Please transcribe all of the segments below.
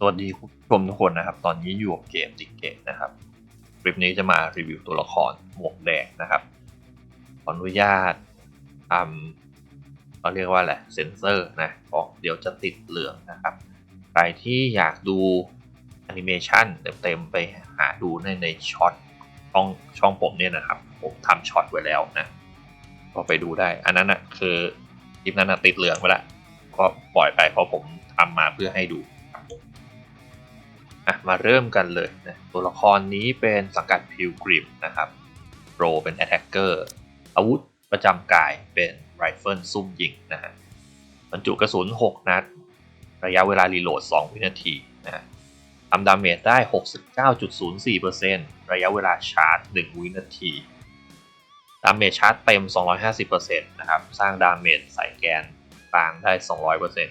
สวัสดีคุณผู้ชมทุกคนนะครับ ตอนนี้อยู่กับเกมติกเกตนะครับ คลิปนี้จะมารีวิวตัวละครหมวกแดงนะครับ ขออนุญาตทำเขาเรียกว่าอะไรเซนเซอร์นะบอกเดี๋ยวจะติดเหลืองนะครับ ใครที่อยากดูแอนิเมชันเต็มๆไปหาดูในในช็อตช่องช่องผมเนี่ยนะครับ ผมทำช็อตไว้แล้วนะ ก็ไปดูได้ อันนั้นนะคือคลิปนั้นนะติดเหลืองไปละก็ปล่อยไปเพราะผมทำมาเพื่อให้ดู อะมาเริ่มกันเลยนะตัวละครนี้เป็นสังกัดพิวกริมนะครับโรเป็นแอ t แทกเกอร์อาวุธประจำกายเป็นไรเฟิลซุ่มยิงนะฮะบรรจุกระสุน 6 นัด ระยะเวลารีโหลด 2 วินาทีนะฮะทำดาเมจได้ 69.04%ระยะเวลาชาร์จ 1 วินาที ดาเมจชาร์จเต็ม 250%นะครับ สร้างดาเมจใส่แกนกลางได้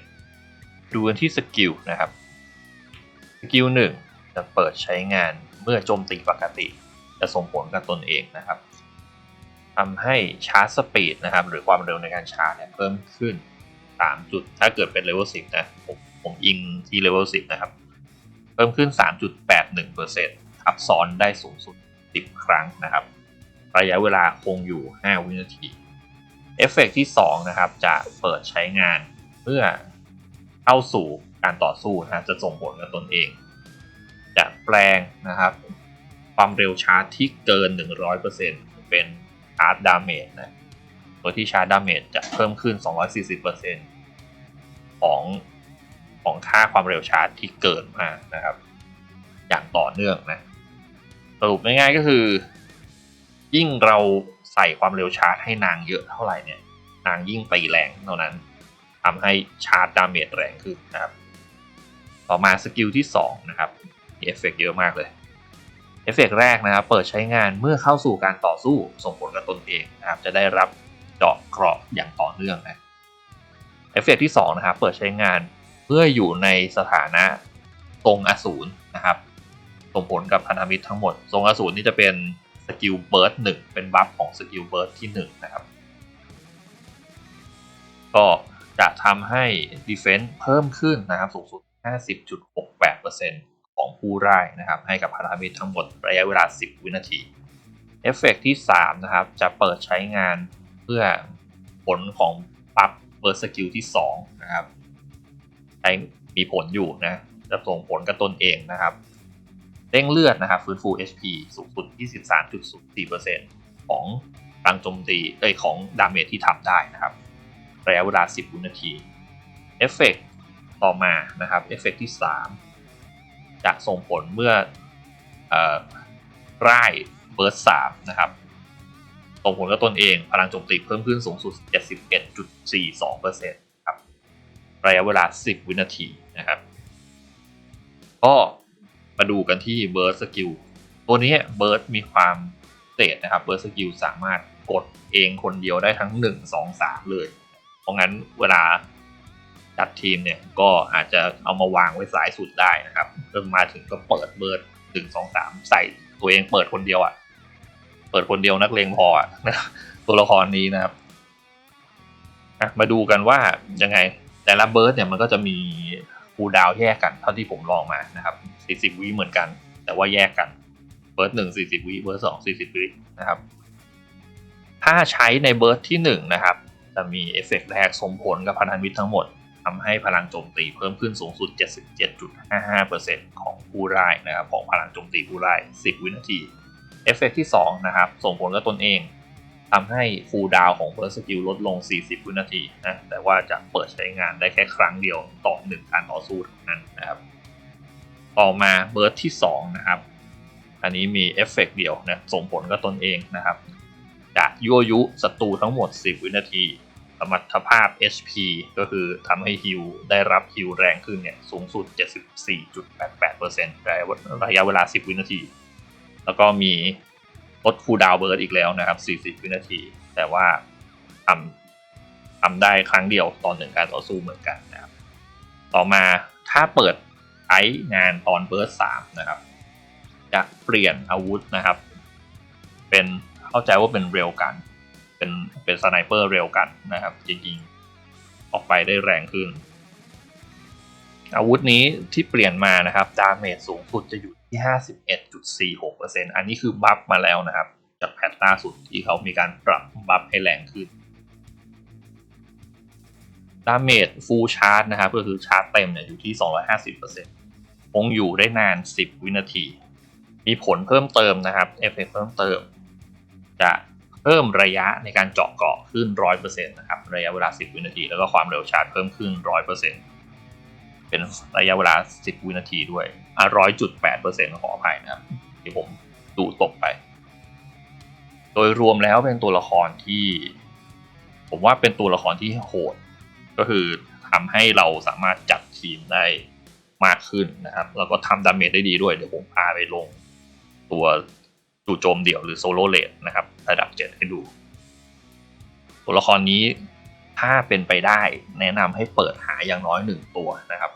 200%ดูกันที่สกิลนะครับ สกิล1จะเปิดใช้งานเมื่อโจมตีปกติ จะส่งผลกับตนเองนะครับทำให้ชาร์จสปีดนะครับ หรือความเร็วในการชาร์จเนี่ยเพิ่มขึ้น 3 จุด ถ้าเกิดเป็นเลเวล10นะผมผมยิงที่เลเวล10 นะครับ เพิ่มขึ้น 3.81%ทับซ้อนได้สูงสุด 10 ครั้งนะครับ ระยะเวลาคงอยู่ 5 วินาที เอฟเฟกต์ที่ 2 นะครับ จะเปิดใช้งานเมื่อเข้าสู่การต่อสู้นะจะส่งผลกับตนเอง จะแปลงนะครับ ความเร็วชาร์จที่เกิน 100%เป็นชาร์จดาเมจนะโดยที่ชาร์จดาเมจจะเพิ่มขึ้น 240%ของของค่าความเร็วชาร์จที่เกินมานะครับ อย่างต่อเนื่องนะสรุปง่ายๆก็คือ ยิ่งเราใส่ความเร็วชาร์จให้นางเยอะเท่าไหร่เนี่ย นางยิ่งตีแรงเท่านั้นทำให้ชาร์จดาเมจแรงขึ้นนะครับ ต่อมาสกิลที่2นะครับมีเอฟเฟกต์เยอะมากเลยเอฟเฟกต์แรกนะครับเปิดใช้งานเมื่อเข้าสู่การต่อสู้ส่งผลกับตนเองนะครับจะได้รับเจาะเกราะอย่างต่อเนื่องนะเอฟเฟกต์ที่2นะครับเปิดใช้งานเมื่ออยู่ในสถานะทรงอสูรนะครับส่งผลกับพันธมิตรทั้งหมดทรงอสูรนี่จะเป็นสกิลเบิร์ดหนึ่งเป็นบัฟของสกิลเบิร์ดที่1นะครับก็จะทำให้ Defense เพิ่มขึ้นนะครับสูงสุด 50.68%ของผู้ร่ายนะครับ ให้กับพันธมิตรทั้งหมดระยะเวลา 10 วินาที เอฟเฟกที่ 3 นะครับ จะเปิดใช้งานเพื่อผลของปั๊บเบิร์สกิลที่ 2 นะครับใช้มีผลอยู่นะ จะส่งผลกับตนเองนะครับเร่งเลือดนะครับฟื้นฟู HP สูงสุด 23.04%ของพลังโจมตีเอ้ยของดาเมจที่ทำได้นะครับ ระยะเวลา 10 วินาที เอฟเฟก ต่อมานะครับเอฟเฟกที่ 3 จะส่งผลเมื่ออร่ายเบิร์ส3นะครับส่งผลกับตนเองพลังโจมตีเพิ่มขึ้นสูงสุด 71.42%ครับระยะเวลา 10 วินาทีนะครับก็มาดูกันที่เบิร์ดสกิลตัวนี้เบิร์ดมีความเศษนะครับเบิร์ดสกิลสามารถกดเองคนเดียวได้ทั้ง 1 2 3 เลย เพราะงั้นเวลา จัดทีมเนี่ยก็อาจจะเอามาวางไว้สายสุดได้นะครับเริ่มมาถึงก็เปิดเบิร์ดหนึ่งสองสามใส่ตัวเองเปิดคนเดียวอะ่ะ เปิดคนเดียวนักเลงพออะนะตัวละครนี้นะครับมาดูกันว่ายังไง แต่ละเบิร์ดเนี่ยมันก็จะมีคูดาวแยกกันเท่าที่ผมลองมานะครับ 40 วิเหมือนกัน แต่ว่าแยกกัน เบิร์ดหนึ่ง40วิ เบิร์ดสอง40วินะครับ ถ้าใช้ในเบิร์ดที่1นะครับ จะมีเอฟเฟกต์แรกส่งผลกับพันธมิตรทั้งหมด ทำให้พลังโจมตีเพิ่มขึ้นสูงสุด 77.55%ของผู้ร่ายนะครับของพลังโจมตีผู้ร่าย 10 วินาที เอฟเฟกต์ที่2นะครับส่งผลกับตนเองทำให้คูลดาวของเบิร์ดสกิลลดลง 40 วินาทีนะแต่ว่าจะเปิดใช้งานได้แค่ครั้งเดียวต่อหนึ่งการต่อสู้เท่านั้นนะครับต่อมาเบิร์ดที่2นะครับอันนี้มีเอฟเฟกต์เดียวนะส่งผลกับตนเองนะครับจะยั่วยุศัตรูทั้งหมด 10 วินาที สมรรถภาพ HP ก็คือทำให้ฮิวได้รับฮิวแรงขึ้นเนี่ยสูงสุด 74.88%ระยะเวลา 10 วินาที แล้วก็มีลดคูดาวเบิร์ดอีกแล้วนะครับ 40 วินาที แต่ว่าทำทำได้ครั้งเดียวตอนหนึ่งการต่อสู้เหมือนกันนะครับ ต่อมาถ้าเปิดใช้งานตอนเบิร์ด3นะครับ จะเปลี่ยนอาวุธนะครับ เป็นเข้าใจว่าเป็นเร็วกัน เป็นเป็นสไนเปอร์เร็วกันนะครับจริงๆออกไปได้แรงขึ้น อาวุธนี้ที่เปลี่ยนมานะครับดาเมจสูงสุดจะอยู่ที่ 51.46%อันนี้คือบัฟมาแล้วนะครับ จากแพทล่าสุดที่เขามีการปรับบัฟให้แรงขึ้นดาเมจฟูลชาร์จนะครับก็คือชาร์จเต็มเนี่ยอยู่ที่ 250%คงอยู่ได้นาน 10 วินาที มีผลเพิ่มเติมนะครับเอฟเฟกเพิ่มเติม จะ พิ่มระยะในการเจาะเกาะขึ้น 100%นะครับระยะเวลา 10 วินาที แล้วก็ความเร็วชาร์จเพิ่มขึ้น 100%เป็นระยะเวลา 10 วินาทีด้วยอะ100.8%ขออภัยนะครับ ที่ผมดูตกไป โดยรวมแล้วเป็นตัวละครที่ ผมว่าเป็นตัวละครที่โหด ก็คือทำให้เราสามารถจัดทีมได้มากขึ้นนะครับ แล้วก็ทำดาเมจได้ดีด้วย เดี๋ยวผมพาไปลงตัว จู่โจมเดี่ยวหรือโซโลเลดนะครับ ระดับ 7 ให้ดู ตัวละครนี้ถ้าเป็นไปได้แนะนำให้เปิดหาอย่างน้อยหนึ่งตัวนะครับ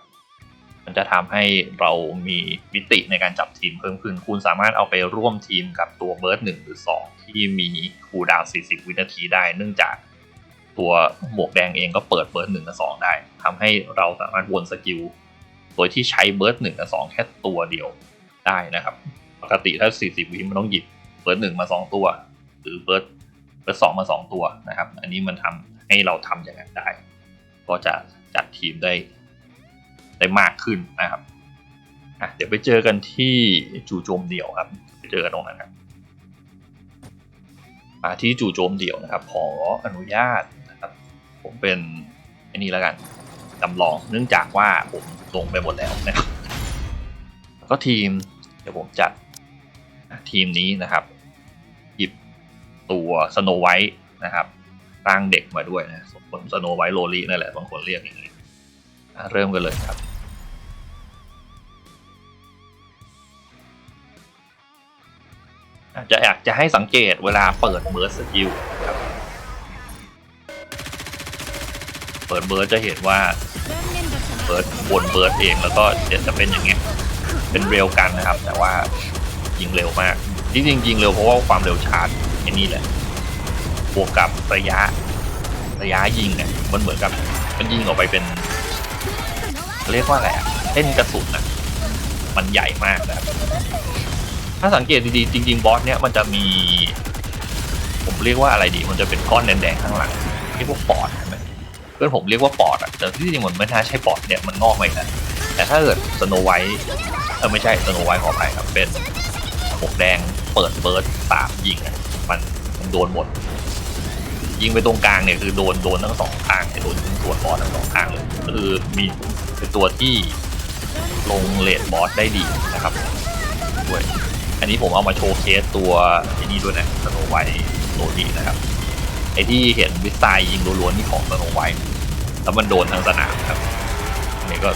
มันจะทำให้เรามีมิติในการจับทีมเพิ่มขึ้น คุณสามารถเอาไปร่วมทีมกับตัวเบิร์ดหนึ่งหรือ 2 ที่มีคูดาว 40 วินาทีได้ เนื่องจากตัวหมวกแดงเองก็เปิดเบิร์ดหนึ่งกับสองได้ทำให้เราสามารถวนสกิลโดยที่ใช้เบิร์ดหนึ่งกับสองแค่ตัวเดียวได้นะครับ กติถ้า 40 วิมันต้องหยิบเบิร์ดหนึ่งมา 2 ตัว หรือเบิร์ดเบิร์ดสองมา 2 ตัวนะครับ อันนี้มันทำให้เราทำอย่างนั้นได้ ก็จะจัดทีมได้ได้มากขึ้นนะครับอะเดี๋ยวไปเจอกันที่จู่โจมเดี่ยวครับไปเจอกันตรงนั้นครับมาที่จู่โจมเดี่ยวนะครับขออนุญาตนะครับผมเป็นอันนี้แล้วกันจำลองเนื่องจากว่าผมลงไปหมดแล้วนะครับก็ทีมเดี๋ยวผมจัด ทีมนี้นะครับ หยิบตัวสโนไวท์นะครับร่างเด็กมาด้วยนะคนสโนไวท์โรลี่นั่นแหละบางคนเรียกอย่างนี้เริ่มกันเลยครับอาจจะอยากจะให้สังเกตเวลาเปิดเบิร์ดสกิลครับ เปิดเบิร์ดจะเห็นว่าเบิร์ดบนเบิร์ดเองแล้วก็เดี๋ยจะเป็นอย่างเงี้ยเป็นเร็วกันนะครับ แต่ว่า ยิงเร็วมากจริงๆยิงเร็วเพราะว่าความเร็วชาร์จไอ้นี่แหละบวกกับระยะระยะยิงเนี่ยมันเหมือนกับมันยิงออกไปเป็น เรียกว่าอะไรอะเส้นกระสุนอะมันใหญ่มากนะครับถ้าสังเกตดีๆจริง ๆ บอสเนี่ยมันจะมี ผมเรียกว่าอะไรดี มันจะเป็นก้อนแดงๆข้างหลังเรียกว่าปอดใช่ไหมเพื่อนผมเรียกว่าปอดอะแต่ที่จริงมันไม่น่าใช่ปอดเนี่ยมันงอกมาอีกแล้วแต่ถ้าเกิดสโนไวท์เออไม่ใช่สโนไวท์ขอไปครับเป็น หกแดงเปิดเบิร์ดสามยิงอะมันมันโดนหมด ยิงไปตรงกลางเนี่ยคือโดนโดนทั้งสองข้างโดนทั้งตัวบอสทั้งสองข้างเลยก็คือมีเป็นตัวที่ลงเลดบอสได้ดีนะครับด้วยอันนี้ผมเอามาโชว์เคสตัวไอ้นี่ด้วยนะสโนไวท์โรดีนะครับไอที่เห็นวิสไซยิงล้วนๆนี่ของสโนไวท์แล้วมันโดนทั้งสนามครับนี่ก็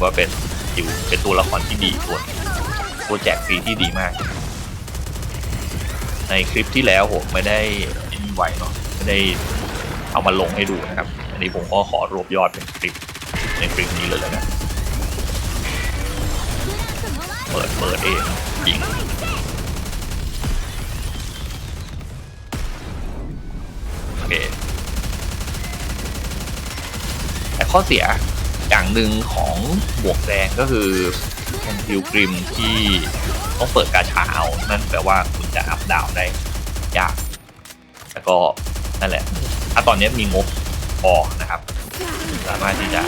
ว่าเป็นจิวเป็นตัวละครที่ดีตัวตัวแจกฟรีที่ดีมาก ในคลิปที่แล้วผมไม่ได้ไอ้นี่ไวเนาะไม่ได้เอามาลงให้ดูนะครับ อันนี้ผมก็ขอรวบยอดเป็นคลิปในคลิปนี้เลยแล้วกันเปิดเปิดเองยิงโอเคแต่ข้อเสียอย่างหนึ่งของบวกแดงก็คือเป็นพิวกริมที่ ต้องเปิดกาชาเอา นั่นแปลว่าคุณจะอัพดาวได้ยาก แล้วก็นั่นแหละ ถ้าตอนนี้มีงบพอนะครับ สามารถที่จะ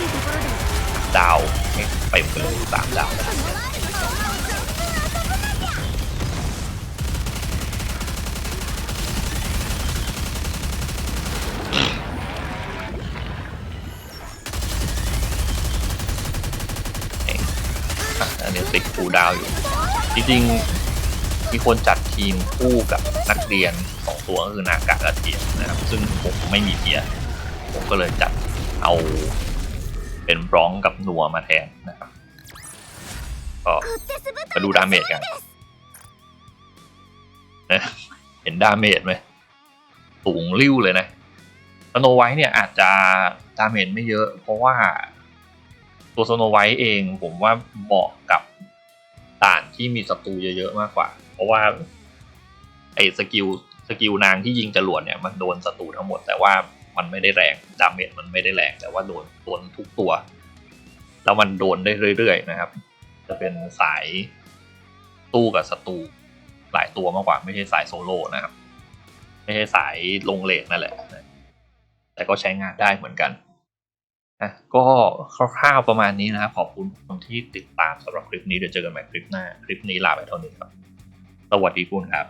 ดาวให้ไปไปเลยสามดาวได้อะอันนี้ติดคูลดาวน์อยู่ จริงๆ มีคนจัดทีมคู่กับนักเรียนสองตัวก็คือนากะกับเทียนนะครับ ซึ่งผมไม่มีเทียร์ผมก็เลยจัดเอาเป็นบร้องกับนัวมาแทนนะครับ ก็มาดูดาเมจกันนะเห็นดาเมจไหมสูงริ้วเลยนะสโนไวท์เนี่ยอาจจะดาเมจไม่เยอะ เพราะว่าตัวสโนไวท์เองผมว่าเหมาะกับ ที่มีศัตรูเยอะๆมากกว่า เพราะว่าไอ้สกิลสกิลนางที่ยิงจรวดเนี่ยมันโดนศัตรูทั้งหมด แต่ว่ามันไม่ได้แรงดาเมจมันไม่ได้แรงแต่ว่าโดนโดนทุกตัว แล้วมันโดนได้เรื่อยๆนะครับ จะเป็นสายตู้กับศัตรูหลายตัวมากกว่า ไม่ใช่สายโซโล่นะครับ ไม่ใช่สายลงเลนนั่นแหละ แต่ก็ใช้งานได้เหมือนกัน อะก็คร่าวๆประมาณนี้นะครับ ขอบคุณคนที่ติดตามสำหรับคลิปนี้เดี๋ยวเจอกันใหม่คลิปหน้า คลิปนี้ลาไปเท่านี้ครับ สวัสดีคุณครับ